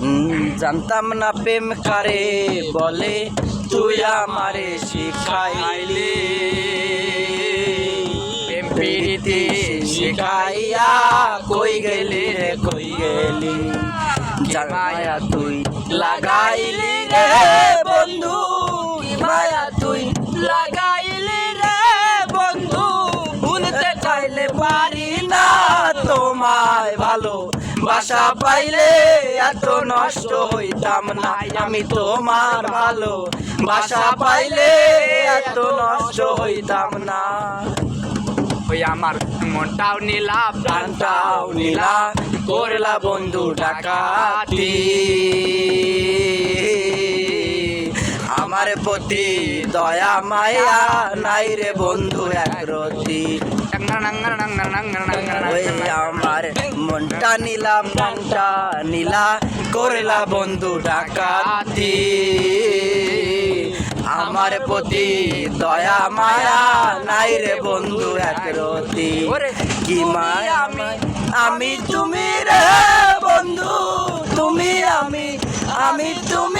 জানতাম না প্রেম কারে বলে, তুই আমারে শিখাইলি। প্রেম প্রীতি শিখাইয়া কই গেলি রে, কই গেলি? জামায়া তুই লাগাইলি রে, বন্ধু মায়া তুই লাগাইলি রে, বন্ধু। ভুলতে চাইলে পারি না তোমায় ভালো বাসা পাইলে এত নষ্ট হইতাম না। আমি তোমার ভালো। বাসা পাইলে এত নষ্ট হইতাম না। ওই আমার মনটাও নীলা প্রাণটাও নীলা। করলা বন্ধু ডাকাতি। আমার প্রতি দয়া মায়া নাই রে বন্ধু একরতি ওই আমার মনটা নীলা প্রাণটা নীলা, করলা বন্ধু ডাকাতি। আমার প্রতি দয়া মায়া নাই রে বন্ধু একরতি কি মায়া আমি আমি তুমি রে বন্ধু, তুমি আমি আমি তুমি